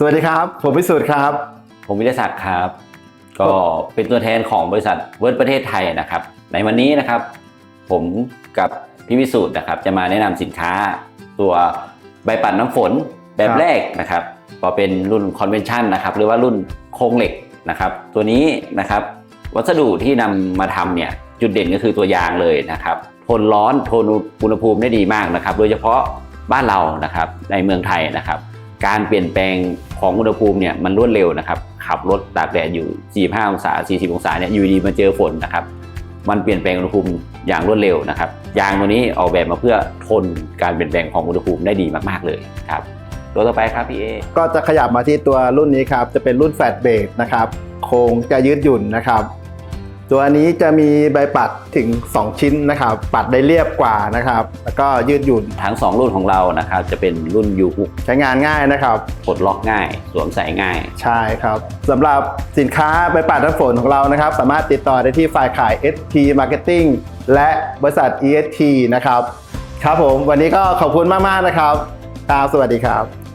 สวัสดีครับ ผมพิสุทธิ์ครับ ผมวิทยศักดิ์ครับ ก็เป็นตัวแทนของบริษัทเวิร์ดประเทศไทยนะครับ ในวันนี้นะครับ ผมกับพี่วิสูตรนะครับ จะมาแนะนำสินค้าตัวใบปัดน้ำฝนแบบรบแรกนะครับก็เป็นรุ่นคอนเวนชั่นนะครับ หรือว่ารุ่นโครงเหล็กนะครับ ตัวนี้นะครับ วัสดุที่นำมาทำเนี่ยจุดเด่นก็คือตัวยางเลยนะครับ ทนร้อนทนอุณหภูมิได้ดีมากนะครับ โดยเฉพาะบ้านเรานะครับในเมืองไทยนะครับ การเปลี่ยนแปลงของอุณหภูมิเนี่ยมันรวดเร็วนะครับขับรถตากแดดอยู่ 45 องศา 40 องศาเนี่ยอยู่ดีมาเจอฝนนะครับมันเปลี่ยนแปลงอุณหภูมิอย่างรวดเร็วนะครับยางตัวนี้ออกแบบมาเพื่อทนการเปลี่ยนแปลงของอุณหภูมิได้ดีมากๆเลยครับตัวต่อไปครับพี่เอก็จะขยับมาที่ตัวรุ่นนี้ครับจะเป็นรุ่นแฟลตเบรกนะครับโครงจะยืดหยุ่นนะครับ ตัวนี้จะมีใบปัดถึง 2 ชิ้นนะครับ ปัดได้เรียบกว่านะครับ แล้วก็ยืดหยุ่นทั้ง 2 รุ่นของเรานะครับ จะเป็นรุ่นยูฮุกใช้งานง่ายนะครับปลดล็อกง่าย สวมใส่ง่าย ใช่ครับสำหรับสินค้าใบปัดน้ำฝนของเรานะครับ สามารถติดต่อได้ที่ฝ่ายขาย ST Marketing และบริษัท EST นะครับ ครับผมวันนี้ก็ขอบคุณมาก ๆ นะครับครับสวัสดีครับ